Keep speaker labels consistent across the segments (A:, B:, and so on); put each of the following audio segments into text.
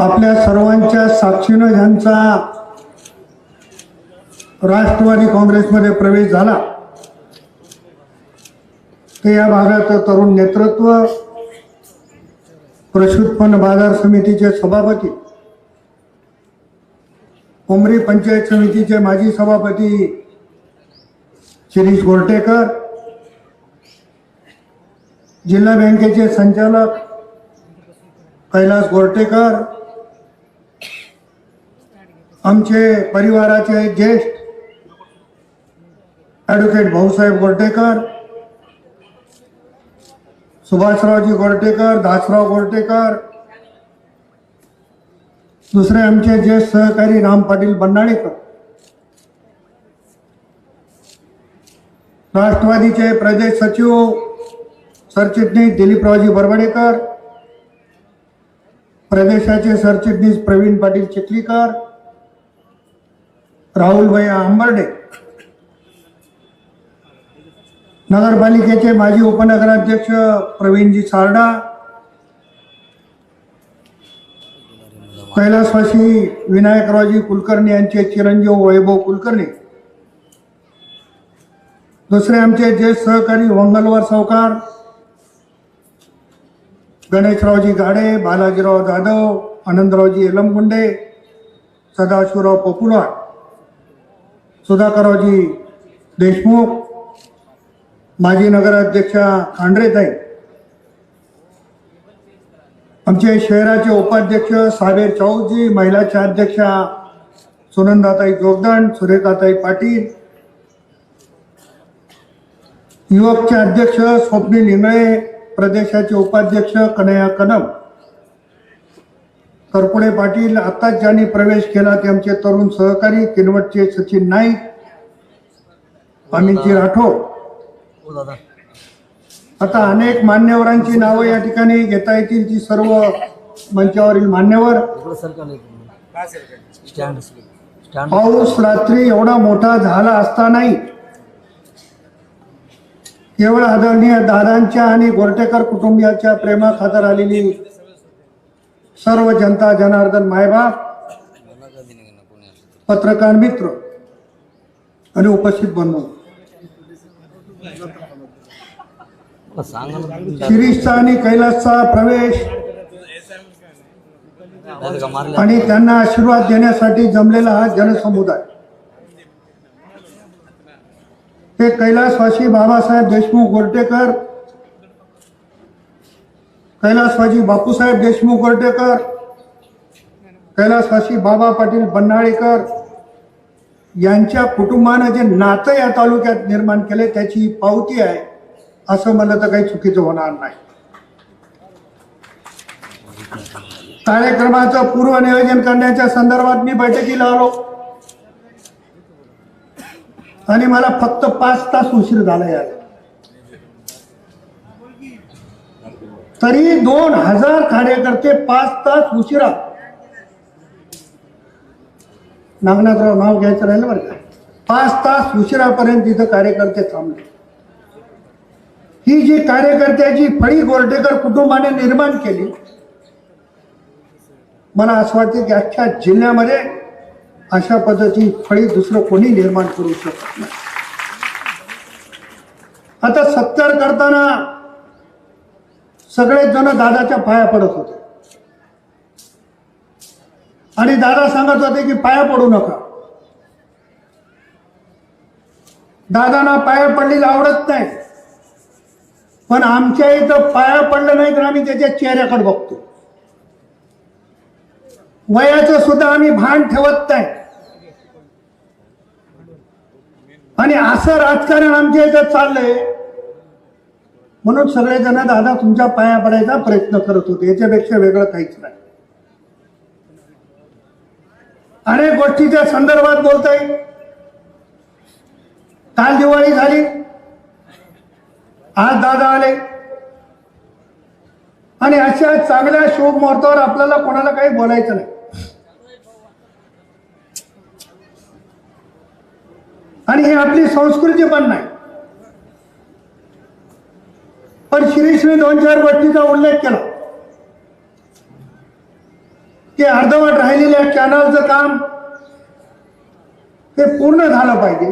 A: आपल्या सर्वांच्या साक्षीनं ज्यांचा राष्ट्रवादी काँग्रेसमध्ये प्रवेश झाला. ते या भागाचं तरुण नेतृत्व कृषी बाजार समितीचे सभापती उमरी पंचायत समितीचे माजी सभापती शिरीष गोरटेकर जिल्हा बँकेचे संचालक कैलास गोरटेकर आमचे परिवाराचे ज्येष्ठ ॲडव्होकेट भाऊसाहेब गोरटेकर सुभाषरावजी गोरटेकर दासराव गोरटेकर दुसरे आमचे ज्येष्ठ सहकारी राम पाटील बन्नाळेकर राष्ट्रवादीचे प्रदेश सचिव सरचिटणीस दिलीपरावजी बरबडेकर प्रदेशाचे सरचिटणीस प्रवीण पाटील चिखलीकर राहुलभाई आंबर्डे. नगरपालिकेचे माजी उपनगराध्यक्ष प्रवीणजी सारडा. कैलासवासी विनायकरावजी कुलकर्णी यांचे चिरंजीव वैभव कुलकर्णी. दुसरे आमचे ज्येष्ठ सहकारी मंगलवार सावकार गणेशरावजी गाडे बालाजीराव जाधव आनंदरावजी एलमगुंडे सदाशिवराव पोपुला सुधाकररावजी देशमुख माजी नगराध्यक्षा खांडरेताई आमचे शहराचे उपाध्यक्ष साबेर चौजी महिलाच्या अध्यक्षा सुनंदाताई जोगदंड सुरेखाताई पाटील युवकचे अध्यक्ष स्वप्नील इंगळे प्रदेशाचे उपाध्यक्ष कन्हैया कदम करपुडे पाटील आत्ताच ज्यांनी प्रवेश केला ते आमचे तरुण सहकारी किनवटचे सचिन नाईक अमितजी राठोड. आता अनेक मान्यवरांची नावं या ठिकाणी घेता येतील ती सर्व मंचावरील मान्यवर. पाऊस रात्री एवढा मोठा झाला असतानाही केवळ आदरणीय दादांच्या आणि गोरटेकर कुटुंबियाच्या प्रेमाखातर आलेली सर्व जनता जनार्दन मायबाप पत्रकार मित्र आणि उपस्थित
B: बनव
A: शिरीषचा आणि कैलासचा प्रवेश आणि त्यांना आशीर्वाद देण्यासाठी जमलेला हा जनसमुदाय. ते कैलासवासी बाबासाहेब देशमुख गोरटेकर कैलासवासी बापूसाहेब देशमुख गोरटेकर कैलासवासी बाबा पाटील बन्नाळेकर यांच्या कुटुंबानं जे नातं या तालुक्यात निर्माण केले त्याची पावती आहे. असं म्हणलं तर काही चुकीचं होणार नाही. कार्यक्रमाचं पूर्व नियोजन करण्याच्या संदर्भात मी बैठकीला आलो. आणि मला फक्त पाच तास उशीर झाला यार तरी दोन हजार कार्यकर्ते पाच तास उशिरा. नागनाथराव नाव घ्यायचं राहिलं बरं का? पाच तास उशिरापर्यंत तिथं कार्यकर्ते थांबले. ही जी कार्यकर्त्याची फळी गोरटेकर कुटुंबाने निर्माण केली मला असं वाटतं की अख्ख्या जिल्ह्यामध्ये अशा पद्धतीची फळी दुसरं कोणी निर्माण करू शकत नाही. आता सत्कार करताना सगळेच जण दादाच्या पाया पडत होते. आणि दादा सांगत होते की पाया पडू नका. दादांना पाया पडलेलं आवडत नाही. पण आमच्या इथं पाया पडलं नाही तर आम्ही त्याच्या चेहऱ्याकडे बघतो. वयाचं सुद्धा आम्ही भान ठेवत नाही. आणि असं राजकारण आमच्या इथं चाललंय. म्हणून सगळेजण दादा तुमच्या पाया पडायचा प्रयत्न करत होते. याच्यापेक्षा वेगळं काहीच नाही. अनेक गोष्टीच्या संदर्भात बोलता येईल काल दिवाळी झाली. आज दादा आले. आणि अशा चांगल्या शुभ मुहूर्तावर आपल्याला कोणाला काही बोलायचं नाही. आणि ही आपली संस्कृती पण नाही. पण श्रीश्री दोन चार गोष्टीचा उल्लेख केला. की अर्धवट राहिलेल्या कॅनलचं काम ते पूर्ण झालं पाहिजे.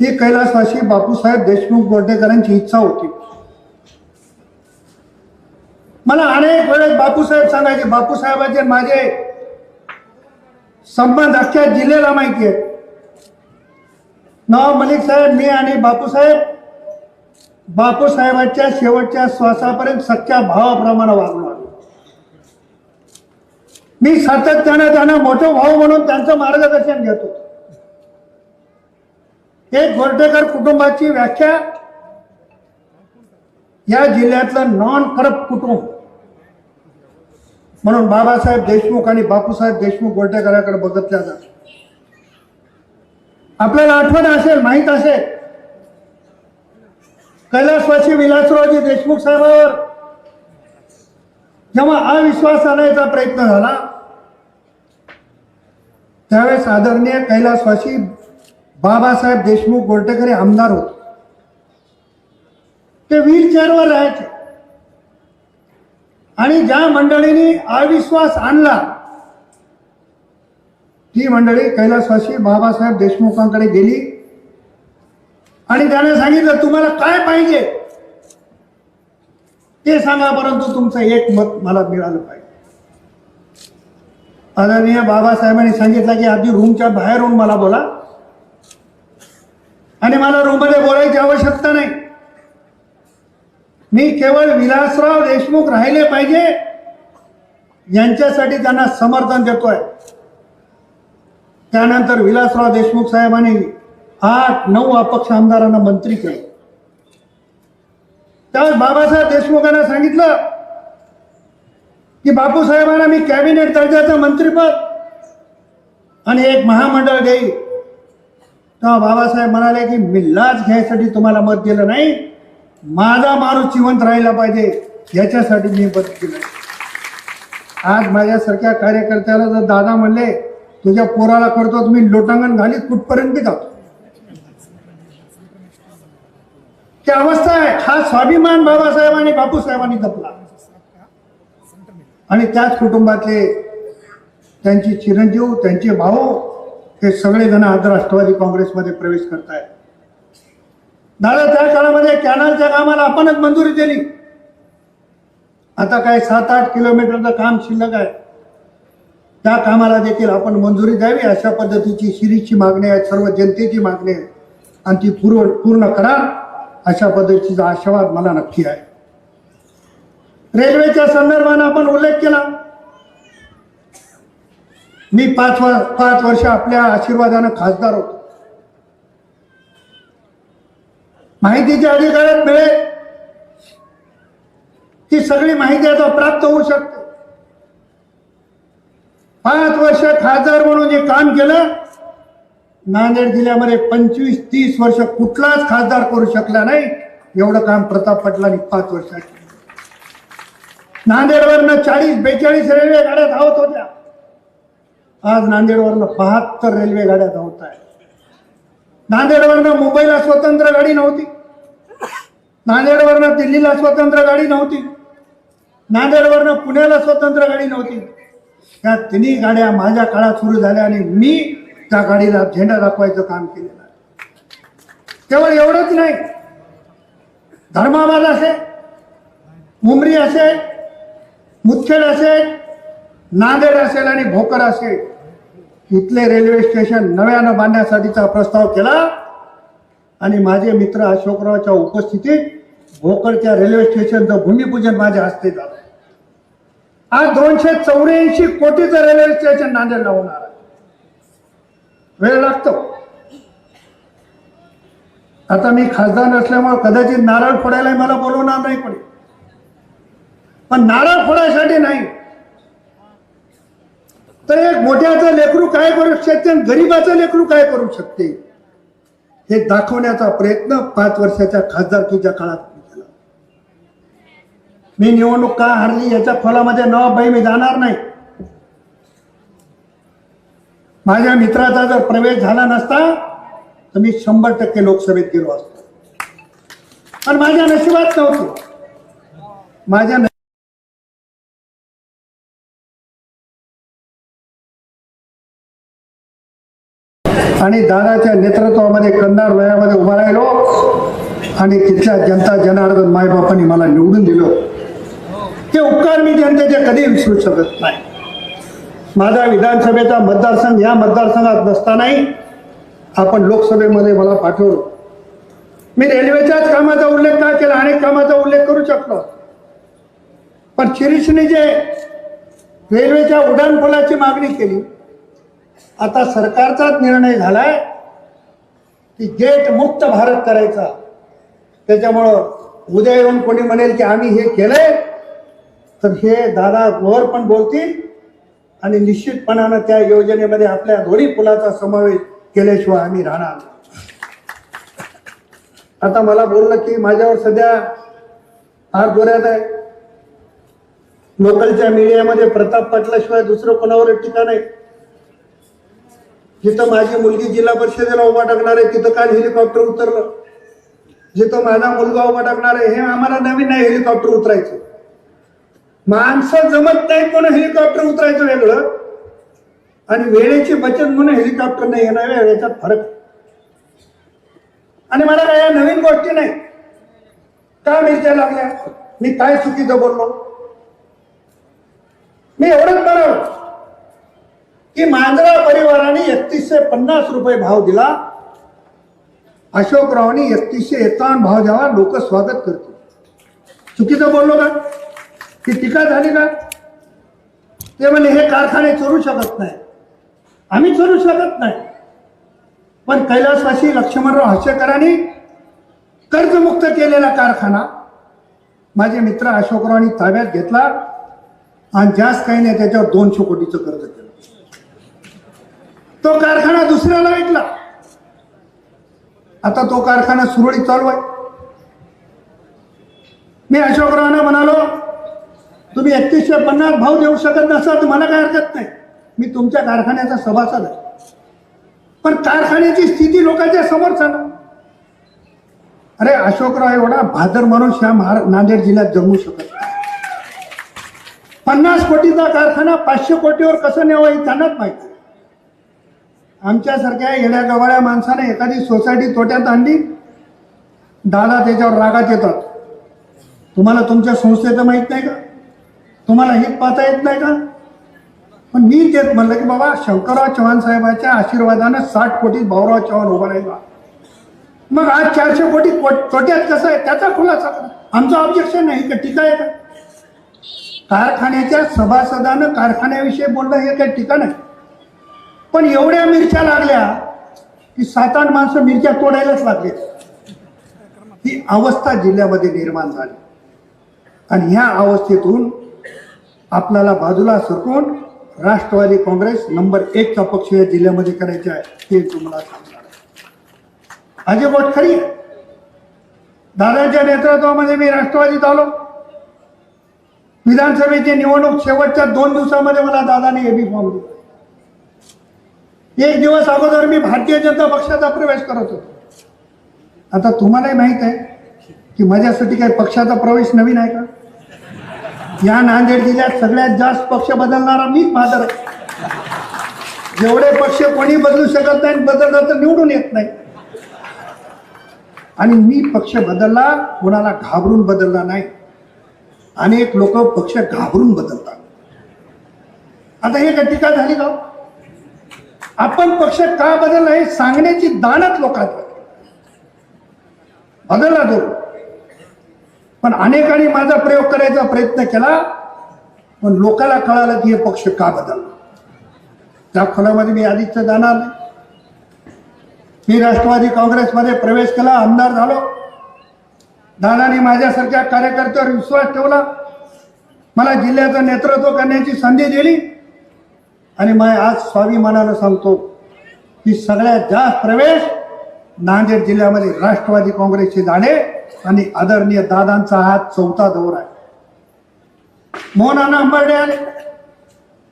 A: ही कैलासवासी बापूसाहेब देशमुख गोर्डेकरांची इच्छा होती. मला अनेक वेळेस बापूसाहेब सांगायचे बापूसाहेबाचे माझे संबंध अख्ख्या जिल्ह्याला माहिती आहे नवाब मलिक साहेब मी आणि बापूसाहेब बापूसाहेबांच्या शेवटच्या श्वासापर्यंत सच्च्या भावाप्रमाणे वागलो आलो मी सातत्यानं त्यांना मोठं भाऊ म्हणून त्यांचं मार्गदर्शन घेत होतो. एक गोरटेकर कुटुंबाची व्याख्या या जिल्ह्यातलं नॉन करप्ट कुटुंब. म्हणून बाबासाहेब देशमुख आणि बापूसाहेब देशमुख गोरटेकराकडे बघितल्या जात आपल्याला आठवण असेल माहीत असेल कैलासवासी विलासरावजी देशमुख साहेबांवर जेव्हा अविश्वास आणायचा प्रयत्न झाला त्यावेळेस आदरणीय कैलासवासी बाबासाहेब देशमुख गोरटेकर आमदार होते. ते व्हीलचेअरवर राहायचे. आणि ज्या मंडळींनी अविश्वास आणला ती मंडळी कैलासवासी बाबासाहेब देशमुखांकडे गेली. आणि त्याने सांगितलं तुम्हाला काय पाहिजे? ते सांगा परंतु तुमचं एक मत मला मिळालं पाहिजे. आदरणीय बाबासाहेबांनी सांगितलं की आधी रूमच्या बाहेरून मला बोला. आणि मला रूममध्ये बोलायची आवश्यकता नाही. मी केवळ विलासराव देशमुख राहिले पाहिजे. यांच्यासाठी त्यांना समर्थन देतोय. त्यानंतर विलासराव देशमुख साहेबांनी आठ नऊ अपक्ष आमदारांना मंत्री केले. त्यावेळेस बाबासाहेब देशमुखांना सांगितलं की बापूसाहेबांना मी कॅबिनेट दर्जाचं मंत्रीपद आणि एक महामंडळ देईल. तेव्हा बाबासाहेब म्हणाले की मी लाच घ्यायसाठी तुम्हाला मत दिलं नाही. माझा माणूस जिवंत राहिला पाहिजे. याच्यासाठी मी मत दिलं आज माझ्यासारख्या कार्यकर्त्याला जर दादा म्हणले तुझ्या पोराला करतो मी लोटांगण घालीत कुठपर्यंत जातो? ती अवस्था आहे हा स्वाभिमान बाबासाहेबांनी बापूसाहेबांनी जपला. आणि त्याच कुटुंबातले त्यांचे चिरंजीव त्यांचे भाऊ हे सगळेजण आज राष्ट्रवादी काँग्रेसमध्ये प्रवेश करतायत. दादा त्या काळामध्ये कॅनलच्या कामाला आपणच मंजुरी दिली. आता काय सात आठ किलोमीटरचं काम शिल्लक आहे. त्या कामाला देखील आपण मंजुरी द्यावी अशा पद्धतीची शिरीची मागणी आहे सर्व जनतेची मागणी आहे. आणि ती पूर्ण पूर्ण करा. अशा पद्धतीचा आशावाद मला नक्की आहे. रेल्वेच्या संदर्भानं आपण उल्लेख केला. मी पाच वर पाच वर्ष आपल्या आशीर्वादानं खासदार होतो. माहितीच्या अधिकारात मिळेल. ती सगळी माहिती आता प्राप्त होऊ शकते. पाच वर्ष खासदार म्हणून जे काम केलं नांदेड जिल्ह्यामध्ये पंचवीस तीस वर्ष कुठलाच खासदार करू शकला नाही. एवढं काम प्रताप पाटलांनी पाच वर्षात नांदेडवरनं चाळीस बेचाळीस रेल्वे गाड्या धावत होत्या. आज नांदेडवरनं बहात्तर रेल्वे गाड्या धावत आहेत. नांदेडवरनं मुंबईला स्वतंत्र गाडी नव्हती. नांदेडवरनं दिल्लीला स्वतंत्र गाडी नव्हती. नांदेडवरनं पुण्याला स्वतंत्र गाडी नव्हती. त्या तिन्ही गाड्या माझ्या काळात सुरू झाल्या आणि मी त्या गाडीला झेंडा दाखवायचं काम केलेलं आहे. केवळ एवढंच नाही. धर्माबाद असेल मुंबरी असेल मुदखेड असेल नांदेड असेल आणि भोकर असेल इथले रेल्वे स्टेशन नव्यानं बांधण्यासाठीचा प्रस्ताव केला आणि माझे मित्र अशोकरावच्या उपस्थितीत भोकरच्या रेल्वे स्टेशनचं भूमिपूजन माझ्या हस्ते झालं. आज दोनशे चौऱ्याऐंशी कोटीचं रेल्वे स्टेशन नांदेडला होणार वेळ लागतो. आता मी खासदार नसल्यामुळे कदाचित नारळ फोडायला मला बोलवणार नाही कोणी. पण नारळ फोडायसाठी नाही. तर एक मोठ्याचं लेकरू काय करू शकते आणि गरीबाचं लेकरू काय करू शकते? हे दाखवण्याचा प्रयत्न पाच वर्षाच्या खासदारकीच्या काळात मी केला. मी निवडणूक का हारली याच्या खोलामध्ये नवाबाई मी जाणार नाही. माझ्या मित्राचा जर प्रवेश झाला नसता तर मी शंभर टक्के लोकसभेत गेलो असतो. पण माझ्या नशिबात नव्हतो. माझ्या आणि दादाच्या नेतृत्वामध्ये कंदार वयामध्ये उभा राहिलो आणि तिथल्या जनता जनार्दन मायबापांनी मला निवडून दिलं. ते उपकार मी जनतेचे कधी विसरू शकत नाही. माझा विधानसभेचा मतदारसंघ या मतदारसंघात नसतानाही आपण लोकसभेमध्ये मला पाठवलं. मी रेल्वेच्याच कामाचा उल्लेख का केला? अनेक कामाचा उल्लेख करू शकलो. पण शिरीषने जे रेल्वेच्या उड्डाणपुलाची मागणी केली आता सरकारचाच निर्णय झालाय की गेट मुक्त भारत करायचा. त्याच्यामुळं उद्या येऊन कोणी म्हणेल की आम्ही हे केलंय तर हे दादा वर पण बोलतील आणि निश्चितपणानं त्या योजनेमध्ये आपल्या दोन्ही पुलाचा समावेश केल्याशिवाय आम्ही राहणार आता मला बोललं की माझ्यावर सध्या फार जोऱ्यात आहे. लोकलच्या मीडियामध्ये प्रताप पाटलाशिवाय दुसरं कोणावर टीका नाही. जिथं माझी मुलगी जिल्हा परिषदेला उभा टाकणार आहे तिथं काल हेलिकॉप्टर उतरलं. जिथं माझा मुलगा उभा टाकणार आहे हे आम्हाला नवीन नाही हेलिकॉप्टर उतरायचं. माणसं जमत नाही कोण हेलिकॉप्टर उतरायचं वेगळं. आणि वेळेची बचत म्हणून हेलिकॉप्टर नाही येणार याच्यात फरक. आणि मला काय नवीन गोष्टी नाही. का मिरच्या लागल्या? मी काय चुकीचं बोललो? मी एवढंच म्हणाल की मांजरा परिवाराने एकतीसशे पन्नास रुपये भाव दिला. अशोकरावांनी एकतीसशे एकावन्न भाव द्यावा लोक स्वागत करतील. चुकीचं बोललो का? की टीका झाली का? ते म्हणे हे कारखाने चोरू शकत नाही. आम्ही चोरू शकत नाही. पण कैलासवासी लक्ष्मणराव हर्षकरांनी कर्जमुक्त केलेला कारखाना. माझे मित्र अशोकरावांनी ताब्यात घेतला आणि जास्त काही नाही त्याच्यावर दोनशे कोटीचं कर्ज केलं. तो कारखाना दुसऱ्याला विकला. आता तो कारखाना सुरळीत चालू आहे. मी अशोकरावांना म्हणालो तुम्ही एकतीसशे पन्नास भाव देऊ शकत नसाल तर मला काय हरकत नाही. मी तुमच्या कारखान्याचा सभासद आहे. पण कारखान्याची स्थिती लोकांच्या समोर सांगा. अरे अशोकराव एवढा भादर माणूस या महारा नांदेड जिल्ह्यात जमू शकत नाही. पन्नास कोटीचा कारखाना पाचशे कोटीवर कसं न्यावं हे त्यांनाच माहिती आमच्यासारख्या येड्या गवाळ्या माणसाने एखादी सोसायटी तोट्यात आणली दादा त्याच्यावर रागात येतात. तुम्हाला तुमच्या संस्थेचं माहीत नाही का? तुम्हाला हे पाहता येत नाही का? पण मी तेच म्हणलं की बाबा शंकरराव चव्हाण साहेबाच्या आशीर्वादानं साठ कोटी भाऊराव चव्हाण उभा राहिला. मग आज चारशे कोटी कोट- तोट्यात कसं आहे? त्याचा खुलासा आमचं ऑब्जेक्शन नाही का टीका आहे का? कारखान्याच्या सभासदानं कारखान्याविषयी बोलणं हे काही टीका नाही. पण एवढ्या मिरच्या लागल्या की सात आठ माणसं मिरच्या तोडायलाच लागले. ही अवस्था जिल्ह्यामध्ये निर्माण झाली. आणि ह्या अवस्थेतून आपल्याला बाजूला सरकून राष्ट्रवादी काँग्रेस नंबर एकचा पक्ष या जिल्ह्यामध्ये करायचे आहे हे तुम्हाला सांगणार माझी अजय गोष्ट खरी आहे. दादाच्या नेतृत्वामध्ये मी राष्ट्रवादीत आलो. विधानसभेची निवडणूक शेवटच्या दोन दिवसामध्ये मला दादाने एबी फॉर्म दिला. एक दिवस अगोदर मी भारतीय जनता पक्षाचा प्रवेश करत होतो. आता तुम्हालाही माहीत आहे की माझ्यासाठी काही पक्षाचा प्रवेश नवीन आहे का? या नांदेड जिल्ह्यात सगळ्यात जास्त पक्ष बदलणारा मीच मादर आहे. जेवढे पक्ष कोणी बदलू शकत नाही बदललं तर निवडून येत नाही. आणि मी पक्ष बदलला कोणाला घाबरून बदलला नाही. अनेक लोक पक्ष घाबरून बदलतात. आता हे टीका झाली का? आपण पक्ष का बदलला हे सांगण्याची दानच लोकांत बदलला तो. पण अनेकांनी माझा प्रयोग करायचा प्रयत्न केला पण लोकांना कळालं की हे पक्ष का बदलला? त्या खोलामध्ये मी आधीच जाणार नाही. मी राष्ट्रवादी काँग्रेसमध्ये प्रवेश केला आमदार झालो. दादानी माझ्यासारख्या कार्यकर्त्यावर विश्वास ठेवला. मला जिल्ह्याचं नेतृत्व करण्याची संधी दिली. आणि मी आज स्वाभिमानानं सांगतो की सगळ्यात जास्त प्रवेश नांदेड जिल्ह्यामध्ये राष्ट्रवादी काँग्रेसचे दाणे आणि आदरणीय दादांचा हा चौथा दौर आहे. मोहनाना अंबर्डे आले.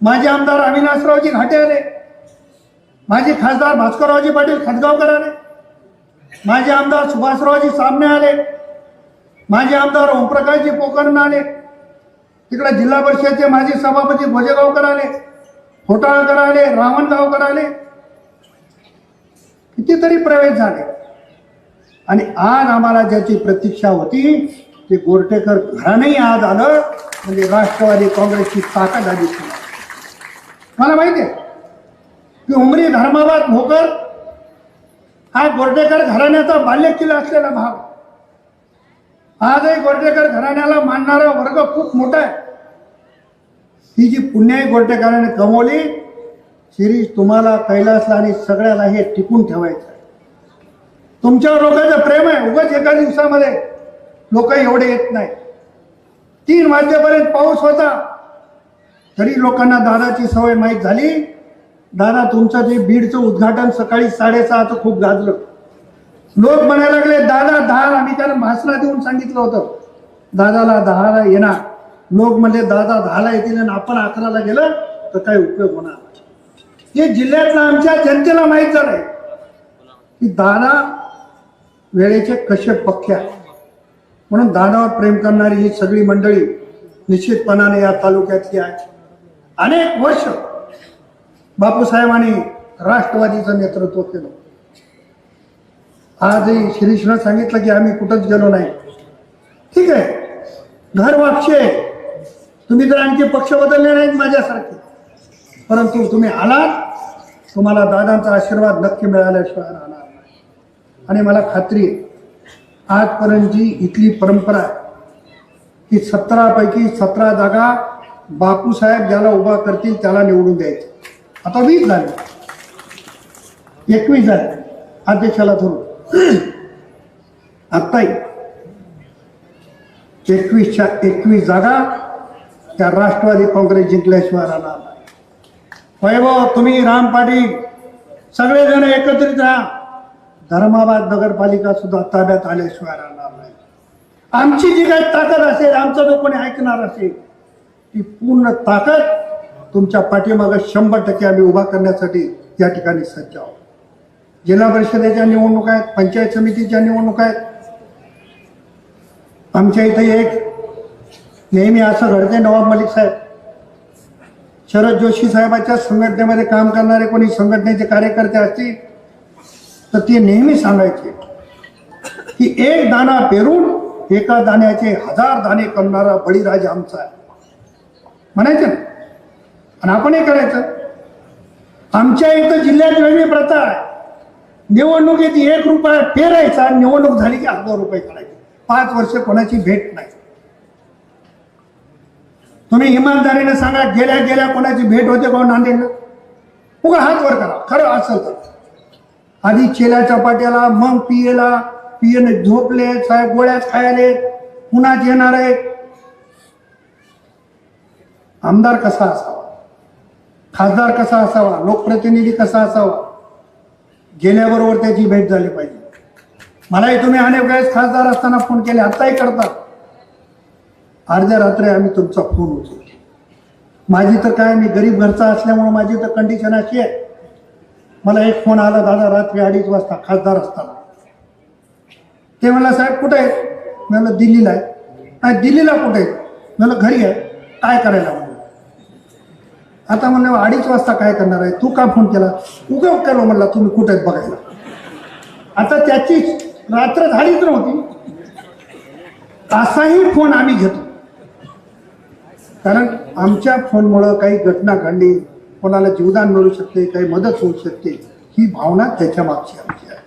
A: माजी आमदार अविनाशरावजी घाटे आले. माजी खासदार भास्कररावजी पाटील खतगावकर आले. माझे आमदार सुभाषरावजी सामने आले. माझे आमदार ओमप्रकाशजी पोकरण आले. तिकडे जिल्हा परिषदचे माजी सभापती भोजेगावकर आले. होटाळकर आले रावणगावकर आले. कितीतरी प्रवेश झाले. आणि आज आम्हाला ज्याची प्रतीक्षा होती ते गोरटेकर घराणंही आज आलं म्हणजे राष्ट्रवादी काँग्रेसची ताकद आली. मला माहिती आहे की उमरी धर्माबाद भोकर हा गोरटेकर घराण्याचा बाल्य किल्ला असलेला भाग. आजही गोरटेकर घराण्याला मानणारा वर्ग खूप मोठा आहे. ही जी पुण्याही गोरटेकरांनी कमवली शिरीष तुम्हाला कैलासला आणि सगळ्याला हे टिकून ठेवायचं आहे. तुमच्यावर लोकांचं प्रेम आहे. उगाच एका दिवसामध्ये लोक एवढे येत नाही. तीन वाजेपर्यंत पाऊस होता. तरी लोकांना दादाची सवय माहीत झाली. दादा तुमचं ते बीडचं उद्घाटन सकाळी साडेसहाचं खूप गाजलं. लोक म्हणायला लागले दादा दहा आम्ही त्याला भाषणा देऊन सांगितलं होतं. दादाला दहाला येणार. लोक म्हणजे दादा दहाला येतील आणि आपण अकराला गेलं तर काय उपयोग होणार? हे जिल्ह्यातलं आमच्या जनतेला माहीत झालंय. की दादा वेळेचे कसे पक्के म्हणून दादावर प्रेम करणारी ही सगळी मंडळी निश्चितपणाने या तालुक्यातली आहे अनेक वर्ष बापूसाहेबांनी राष्ट्रवादीचं नेतृत्व केलं. आजही शिरीषनं सांगितलं की आम्ही कुठंच गेलो नाही. ठीक आहे. घर वापशे तुम्ही तर आणखी पक्ष बदलले नाहीत माझ्यासारखे. परंतु तुम्ही आलात. तुम्हाला दादांचा आशीर्वाद नक्की मिळाल्याशिवाय राहणार नाही. आणि मला खात्री आहे आजपर्यंतची इथली परंपरा आहे की सतरापैकी सतरा जागा बापूसाहेब ज्याला उभा करतील त्याला निवडून द्यायचं. आता वीस झाले. एकवीस झाले. अध्यक्षाला धरून. आत्ताही एकवीसच्या एकवीस जागा त्या राष्ट्रवादी काँग्रेस जिंकल्याशिवाय राहणार नाही. वैभव तुम्ही राम पाटील सगळेजण एकत्रित राहा. धर्माबाद नगरपालिका सुद्धा ताब्यात आल्याशिवाय राहणार नाही. आमची जी काही ताकद असेल आमचं जो कोणी ऐकणार असेल ती पूर्ण ताकद तुमच्या पाठीमागं शंभर टक्के आम्ही उभा करण्यासाठी या ठिकाणी सज्ज आहोत. जिल्हा परिषदेच्या निवडणुका आहेत पंचायत समितीच्या निवडणुका आहेत. आमच्या इथे एक नेहमी असं घडते नवाब मलिक साहेब. शरद जोशी साहेबाच्या संघटनेमध्ये काम करणारे कोणी संघटनेचे कार्यकर्ते असतील तर ते नेहमी सांगायचे की एक दाना पेरून एका दाण्याचे हजार दाणे करणारा बळीराजा आमचा आहे. म्हणायचे ना? आणि आपण हे करायचं. आमच्या इथं जिल्ह्यात वेगळी प्रथा आहे. निवडणुकीत एक रुपया पेरायचा निवडणूक झाली की हजार रुपये करायचे. पाच वर्ष कोणाची भेट नाही. तुम्ही इमानदारीने सांगा गेल्या गेल्या कोणाची भेट होते कोण हो नांदेडला? उगा हात वर करा खरं असेल तर. आधी चेल्या चपाट्याला मग पियेला पियेने झोपले साहेब गोळ्यात खायले उन्हात येणार आहे आमदार कसा असावा? खासदार कसा असावा? लोकप्रतिनिधी कसा असावा? गेल्याबरोबर त्याची भेट झाली पाहिजे. मलाही तुम्ही अनेक वेळेस खासदार असताना फोन केले आत्ताही करता अर्ध्या रात्री आम्ही तुमचा फोन उचलतो. माझी तर काय मी गरीब घरचा असल्यामुळं माझी तर कंडिशन अशी आहे. मला एक फोन आला दादा रात्री अडीच वाजता खासदार असताना. ते म्हणला साहेब कुठे आहे? मी म्हणलं दिल्लीला आहे. नाही दिल्लीला कुठे आहे? म्हणलं घरी आहे. काय करायला म्हणलं? आता म्हणलं अडीच वाजता काय करणार आहे? तू का फोन केला? उगा केलो म्हणला तुम्ही कुठे आहेत बघायला? आता त्याची रात्र झालीच नव्हती. असाही फोन आम्ही घेतो. कारण आमच्या फोनमुळं काही घटना घडली कोणाला जीवदान मिळू शकते काही मदत होऊ शकते ही भावना त्याच्या मागची आमची आहे.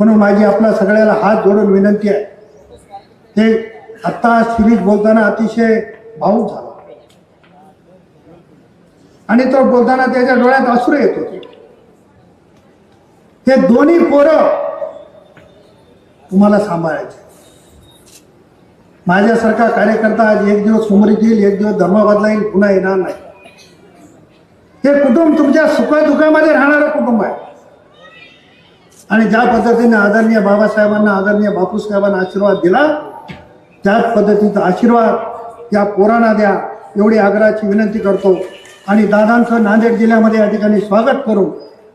A: म्हणून माझी आपल्या सगळ्याला हात जोडून विनंती आहे. ते आत्ता सिरीज बोलताना अतिशय भाऊक झाला. आणि तो बोलताना त्याच्या डोळ्यात अश्रू येत होते. हे दोन्ही पोरं तुम्हाला सांभाळायचे. माझ्यासारखा कार्यकर्ता आज एक दिवस उमरीत येईल एक दिवस धर्माबादला येईल पुन्हा येणार नाही. हे कुटुंब तुमच्या सुखादुखामध्ये राहणारं कुटुंब आहे. आणि ज्या पद्धतीने आदरणीय बाबासाहेबांना आदरणीय बापूसाहेबांना आशीर्वाद दिला त्याच पद्धतीचा आशीर्वाद या पोरांना द्या एवढी आग्रहाची विनंती करतो. आणि दादांचं नांदेड जिल्ह्यामध्ये या ठिकाणी स्वागत करून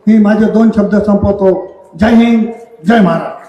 A: मी माझे दोन शब्द संपवतो. जय हिंद जय महाराज